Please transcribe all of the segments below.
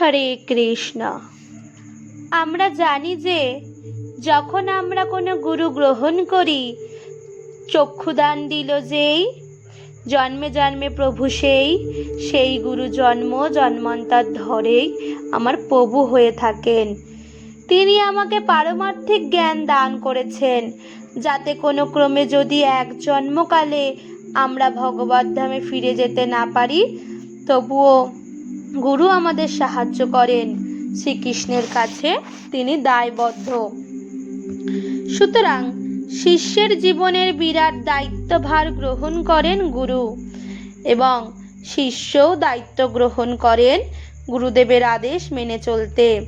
হরে কৃষ্ণ। আমরা জানি যে যখন আমরা কোনো গুরু গ্রহণ করি, চক্ষুদান দিল যেই, জন্মে জন্মে প্রভু সেই সেই গুরু জন্ম, জন্মান্তর ধরেই আমার প্রভু হয়ে থাকেন। তিনি আমাকে পারমার্থিক জ্ঞান দান করেছেন, যাতে কোনো ক্রমে যদি এক জন্মকালে আমরা ভগবত ধামে ফিরে যেতে না পারি, তবুও গুরু আমাদের সাহায্য করেন। শ্রীকৃষ্ণের কাছে তিনি দায়বদ্ধ। সুতরাং শিষ্যের জীবনের বিরাট দায়িত্বভার গ্রহণ করেন গুরু এবং শিষ্যও দায়িত্ব গ্রহণ করেন গুরুদেবের আদেশ মেনে চলতে।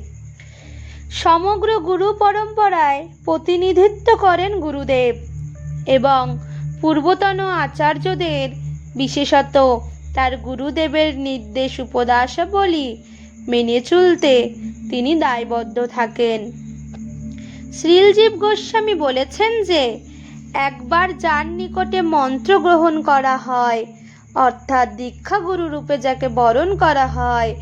সমগ্র গুরু পরম্পরায় প্রতিনিধিত্ব করেন গুরুদেব এবং পূর্বতন আচার্যদের বিশেষত তার গুরুদেবের নির্দেশ উপদাসাবলী মেনে চলতে তিনি দায়বদ্ধ থাকেন। শ্রীলজীব গোস্বামী বলেছেন যে, একবার যার নিকটে মন্ত্র গ্রহণ করা হয়, অর্থাৎ দীক্ষা গুরু রূপে যাকে বরণ করা হয়,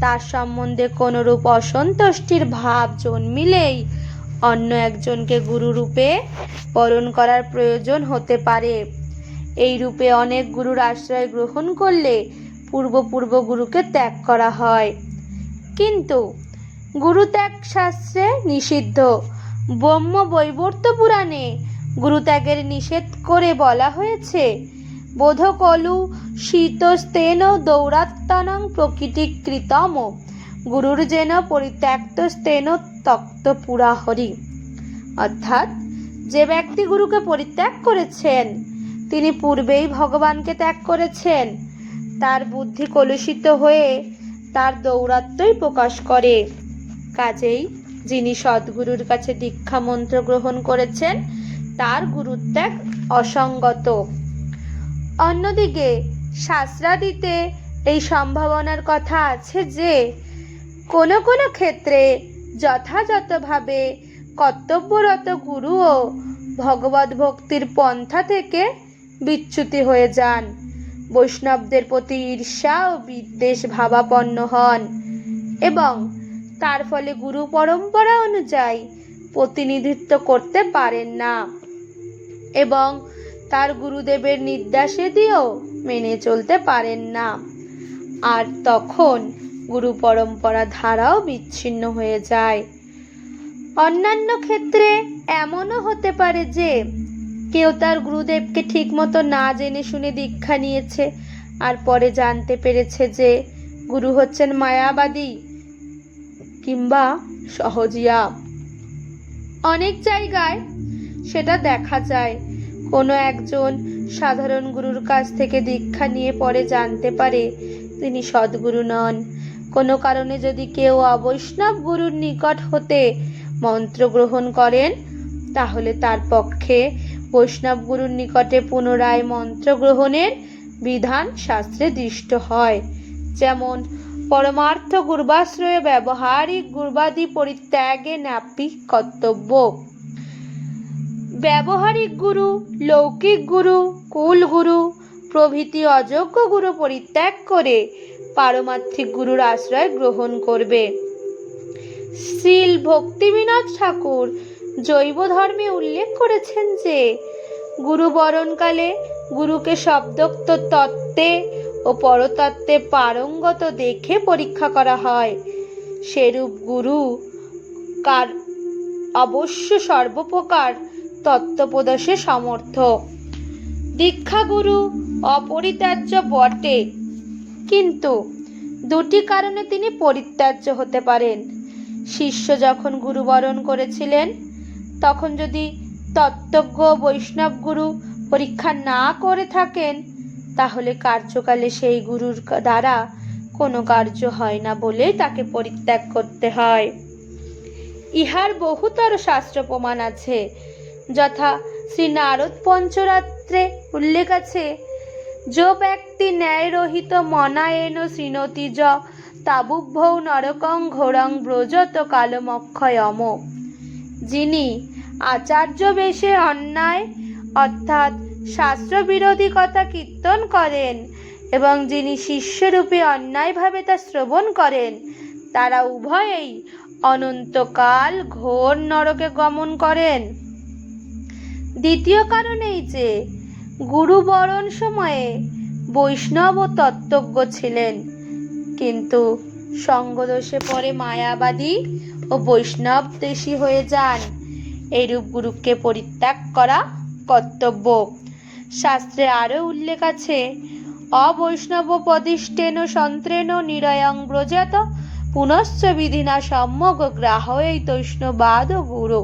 তার সম্বন্ধে কোনরূপ অসন্তুষ্টির ভাব জন্মিলেই অন্য একজনকে গুরু রূপে বরণ করার প্রয়োজন হতে পারে। এই রূপে অনেক গুরুর আশ্রয় গ্রহণ করলে পূর্ব পূর্ব গুরুকে ত্যাগ করা হয়। কিন্তু গুরুত্যাগ শাস্ত্রে নিষিদ্ধ। ব্রহ্ম বৈবর্ত পুরাণে গুরুত্যাগের নিষেধ করে বলা হয়েছে, বোধকলু শীতস্তেন দৌরাত্তানং প্রকৃতি কৃতম গুরুর যেন পরিত্যক্ত স্তেন তক্ত পুরাহরি অর্থাৎ যে ব্যক্তি গুরুকে পরিত্যাগ করেছেন তিনি পূর্বেই ভগবানকে ত্যাগ করেছেন। তার বুদ্ধি কলুষিত হয়ে তার দৌরাত্মই প্রকাশ করে। কাজেই যিনি সদ্গুরুর কাছে দীক্ষা মন্ত্র গ্রহণ করেছেন, তার গুরুত্যাগ অসঙ্গত। অন্যদিকে শাস্ত্রাদিতে এই সম্ভাবনার কথা আছে যে, কোনো কোনো ক্ষেত্রে যথাযথভাবে কর্তব্যরত গুরুও ভগবত ভক্তির পন্থা থেকে বিচ্যুতি হয়ে যান। বৈষ্ণবদের প্রতি ঈর্ষা ও বিদ্বেষ ভাবাপন্ন হন এবং তার ফলে গুরু পরম্পরা অনুযায়ী প্রতিনিধিত্ব করতে পারেন না এবং তার গুরুদেবের নির্দেশে দিয়েও মেনে চলতে পারেন না। আর তখন গুরু পরম্পরা ধারাও বিচ্ছিন্ন হয়ে যায়। অন্যান্য ক্ষেত্রে এমনও হতে পারে যে কেউ তার গুরুদেবকে ঠিকমতো না জেনে শুনে দীক্ষা নিয়েছে আর পরে জানতে পেরেছে যে গুরু হচ্ছেন মায়াবাদী কিংবা সহজিয়া। অনেক জায়গায় সেটা দেখা যায়। কোনো একজন সাধারণ গুরুর কাছ থেকে দীক্ষা নিয়ে পরে জানতে পারে তিনি সদ্গুরু নন। কোনো কারণে যদি কেউ অবৈষ্ণব গুরুর নিকট হতে মন্ত্র গ্রহণ করেন, তাহলে তার পক্ষে বৈষ্ণব গুরুর নিকটে পুনরায় মন্ত্র গ্রহণের বিধান শাস্ত্রে দৃষ্ট হয়। যেমন, পরমার্থ গুর্বাশ্রয়ে ব্যবহারিক গুর্বাদি পরিত্যাগে ন্যাপি কর্তব্য। ব্যবহারিক গুরু, লৌকিক গুরু, কুল গুরু, প্রভৃতি অযোগ্য গুরু পরিত্যাগ করে পারমার্থিক গুরুর আশ্রয় গ্রহণ করবে। শ্রীল ভক্তিবিনোদ ঠাকুর জৈব ধর্মে উল্লেখ করেছেন যে গুরু বরণকালে গুরুকে শব্দোক্ত তত্ত্বে ও পরতত্ত্বে পারঙ্গত দেখে পরীক্ষা করা হয়। সেরূপ গুরু কার অবশ্য সর্বপ্রকার তত্ত্বপ্রদর্শে সমর্থ। দীক্ষাগুরু অপরিত্যাজ্য বটে, কিন্তু দুটি কারণে তিনি পরিত্যাজ্য হতে পারেন। শিষ্য যখন গুরুবরণ করেছিলেন তখন যদি তত্ত্বজ্ঞ বৈষ্ণব গুরু পরীক্ষা না করে থাকেন, তাহলে কার্যকালে সেই গুরুর দ্বারা কোনো কার্য হয় না বলেই তাকে পরিত্যাগ করতে হয়। ইহার বহুতর শাস্ত্র প্রমাণ আছে। যথা শ্রী নারদ পঞ্চরাত্রে উল্লেখ আছে, যো ব্যক্তি ন্যায়রহিত মনায়েন শৃণতি য তাবুভৌ নরকং ঘোরং ব্রজত কালমক্ষয়ম। যিনি আচার্য বেশে অন্যায়, অর্থাৎ শাস্ত্রবিরোধী কথা কীর্তন করেন এবং যিনি শিষ্যরূপে অন্যায়ভাবে তা শ্রবণ করেন, তারা উভয়েই অনন্তকাল ঘোর নরকে গমন করেন। দ্বিতীয় কারণ এই যে গুরু বরণ সময়ে বৈষ্ণব ও তত্ত্বজ্ঞ ছিলেন, কিন্তু সঙ্গদোষে পরে মায়াবাদী ও বৈষ্ণব দেশী হয়ে যান। এইরূপ গুরুকে পরিত্যাগ করা কর্তব্য। শাস্ত্রে আরও উল্লেখ আছে অবৈষ্ণব পদিষ্টেন সন্ত্রেণ নিরয়ং ব্রজাত, পুনশ্চ বিধিনা সম্যক এই তৈষ্ণবাদ গুরু।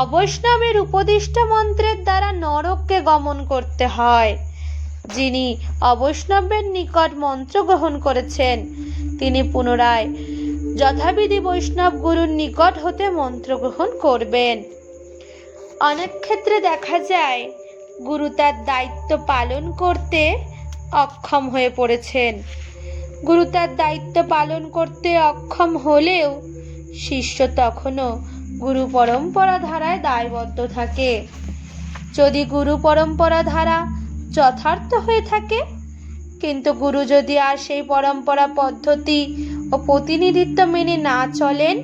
অবৈষ্ণবের উপদিষ্ট মন্ত্রের দ্বারা নরককে গমন করতে হয়। যিনি অবৈষ্ণবের নিকট মন্ত্র গ্রহণ করেছেন, তিনি পুনরায় যথাবিধি বৈষ্ণব গুরুর নিকট হতে মন্ত্র গ্রহণ করবেন। অনেক ক্ষেত্রে দেখা যায়, গুরু তার দায়িত্ব পালন করতে অক্ষম হয়ে পড়েছেন। গুরু তার দায়িত্ব পালন করতে অক্ষম হলেও শিষ্য তখনও গুরু পরম্পরা ধারায় দায়বদ্ধ থাকে। যদি গুরু পরম্পরা ধারা যথার্থ হয়ে থাকে, কিন্তু গুরু যদি আর সেই পরম্পরা পদ্ধতি ও প্রতিনিধিত্ব মেনে না চলেন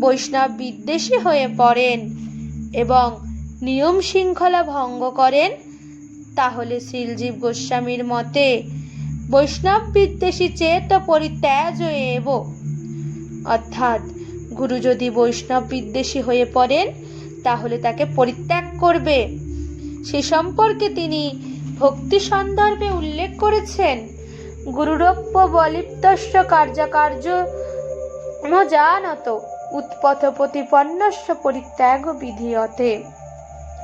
বৈষ্ণব বিদ্বেষী হয়ে পড়েন এবং নিয়ম শৃঙ্খলা ভঙ্গ করেন, তাহলে শিলজীব গোস্বামীর মতে বৈষ্ণব বিদ্বেষী চেত পরিত্যাজ এব। অর্থাৎ গুরু যদি বৈষ্ণব বিদ্বেষী হয়ে পড়েন, তাহলে তাকে পরিত্যাগ করবে। সে সম্পর্কে তিনি ভক্তি সন্দর্ভে উল্লেখ করেছেন। গুরুরপ্য বলিপ্তস্য কার্যকার্য জানত, উৎপথ প্রতিপন্নস্য পরিত্যাগ বিধিয়তে।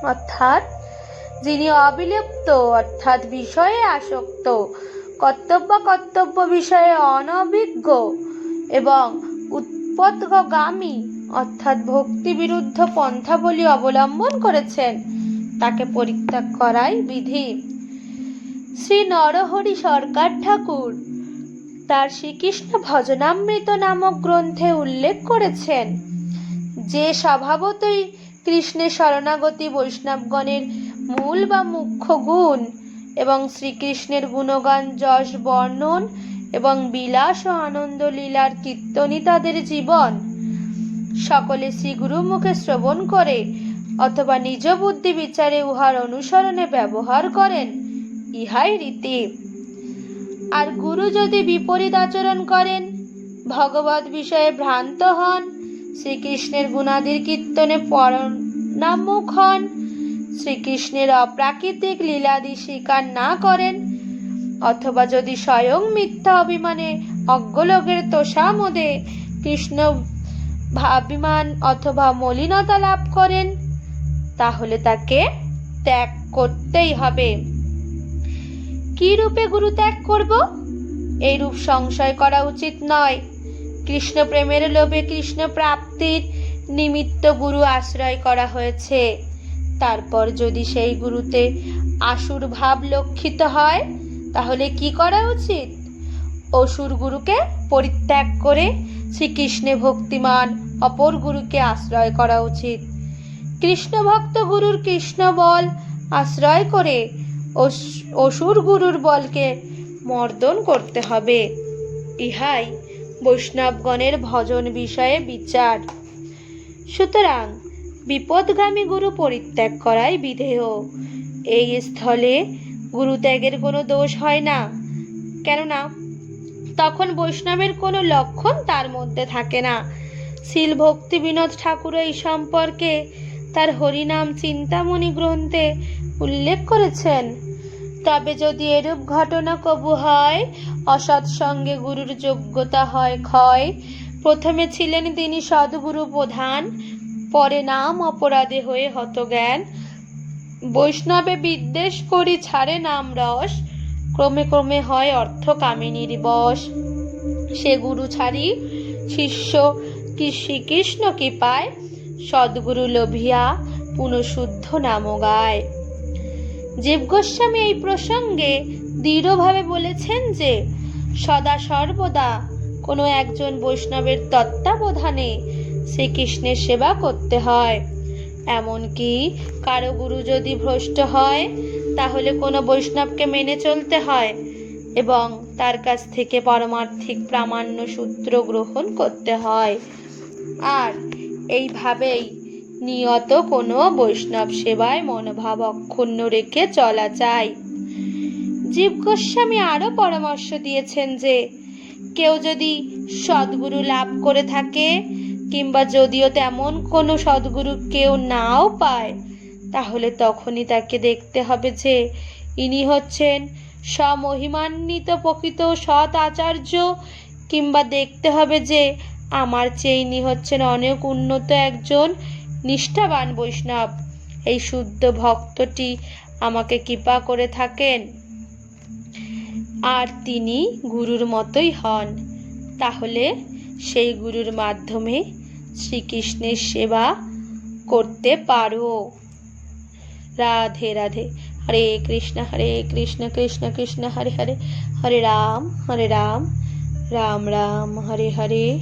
অর্থাৎ, যিনি অবিলুপ্ত, অর্থাৎ বিষয়ে আসক্ত, কর্তব্য কর্তব্য বিষয়ে অনভিজ্ঞ এবং উৎপদগামী অর্থাৎ ভক্তি বিরুদ্ধ পন্থাবলী অবলম্বন করেছেন, তাকে পরিত্যাগ করাই বিধি। শ্রী নরহরি সরকার ঠাকুর। তার শ্রীকৃষ্ণ ভজনামৃত নামক গ্রন্থে উল্লেখ করেছেন, যে স্বভাবতই কৃষ্ণের শরণাগতি বৈষ্ণবগণের মূল বা মুখ্য গুণ এবং শ্রীকৃষ্ণের গুণগান, যশ, বর্ণন এবং বিলাস ও আনন্দ লীলার কীর্তনই তাদের জীবন। সকলে শ্রীগুরু মুখে শ্রবণ করে অথবা নিজ বুদ্ধি বিচারে উহার অনুসরণে ব্যবহার করেন। ইহাই রীতি। আর গুরু যদি বিপরীত আচরণ করেন, ভগবত বিষয়ে ভ্রান্ত হন, শ্রীকৃষ্ণের গুণাদির কীর্তনে পরনামুখ হন, শ্রীকৃষ্ণের অপ্রাকৃতিক লীলাদি স্বীকার না করেন, অথবা যদি স্বয়ং মিথ্যা অভিমানে অজ্ঞলোকের তোষামোদে কৃষ্ণ ভাবিমান অথবা মলিনতা লাভ করেন, তাহলে তাকে ত্যাগ করতেই হবে। কি রূপে গুরু ত্যাগ করব? এই রূপ সংশয় করা উচিত নয়। কৃষ্ণ প্রেমের লোভে কৃষ্ণ প্রাপ্তির নিমিত্ত গুরু আশ্রয় করা হয়েছে। তারপর যদি সেই গুরুতে আসুর ভাব লক্ষিত হয়, তাহলে কি করা উচিত? অসুর গুরুকে পরিত্যাগ করে শ্রীকৃষ্ণে ভক্তিমান অপর গুরুকে আশ্রয় করা উচিত। কৃষ্ণ ভক্ত গুরুর কৃষ্ণ বল আশ্রয় করে অসুর গুরুর বলকে মর্দন করতে হবে। ইহাই বৈষ্ণবগণের ভজন বিষয়ে বিচার। সুতরাং বিপদগামী গুরু পরিত্যাগ করাই বিধেয়। এই স্থলে গুরুত্যাগের কোনো দোষ হয় না। কেননা তখন বৈষ্ণবের কোনো লক্ষণ তার মধ্যে থাকে না। শিল ভক্তি বিনোদ ঠাকুর এই সম্পর্কে তার হরিনাম চিন্তামণি গ্রন্থে উল্লেখ করেছেন। তবে যদি এরূপ ঘটনা কবু হয়, অসৎ সঙ্গে গুরুর যোগ্যতা হয় ক্ষয়। প্রথমে ছিলেন তিনি সদ্গুরু প্রধান, পরে নাম অপরাধে হয়ে হতজ্ঞান। বৈষ্ণবে বিদ্বেষ করি ছাড়ে নাম রস, ক্রমে ক্রমে হয় অর্থ কামিনীর বশ। সে গুরু ছাড়ি শিষ্য কি শ্রীকৃষ্ণ কি পায় সদ্গুরু লোভিয়া পুনঃশুদ্ধ নাম গায় জীব গোস্বামী এই প্রসঙ্গে দৃঢ়ভাবে বলেছেন যে, সদা সর্বদা কোনো একজন বৈষ্ণবের তত্ত্বাবধানে শ্রীকৃষ্ণের সেবা করতে হয়। এমনকি কারও গুরু যদি ভ্রষ্ট হয়, তাহলে কোনো বৈষ্ণবকে মেনে চলতে হয় এবং তার কাছ থেকে পারমার্থিক প্রামাণ্য সূত্র গ্রহণ করতে হয়। আর এইভাবেই নিয়ত কোনো বৈষ্ণব সেবায় মনোভাব অক্ষুণ্ণ রেখে চলা চাই। জীব গোস্বামী আরও পরামর্শ দিয়েছেন যে, কেউ যদি সদ্গুরু লাভ করে থাকে কিংবা যদিও তেমন কোনো সদ্গুরু কেউ নাও পায়, তাহলে তখনই তাকে দেখতে হবে যে ইনি হচ্ছেন স্বমহিমান্বিত প্রকৃত সৎ আচার্য কিংবা দেখতে হবে যে আমার চেয়ে ইনি হচ্ছেন অনেক উন্নত একজন নিষ্ঠাবান বৈষ্ণব, এই শুদ্ধ ভক্তটি আমাকে কৃপা করে থাকেন। আর তিনি গুরুর মতোই হন। তাহলে সেই গুরুর মাধ্যমে শ্রীকৃষ্ণের সেবা করতে পারো। রাধে রাধে। হরে কৃষ্ণ হরে কৃষ্ণ কৃষ্ণ কৃষ্ণ, হরে হরে। হরে রাম হরে রাম। রাম রাম, হরে হরে।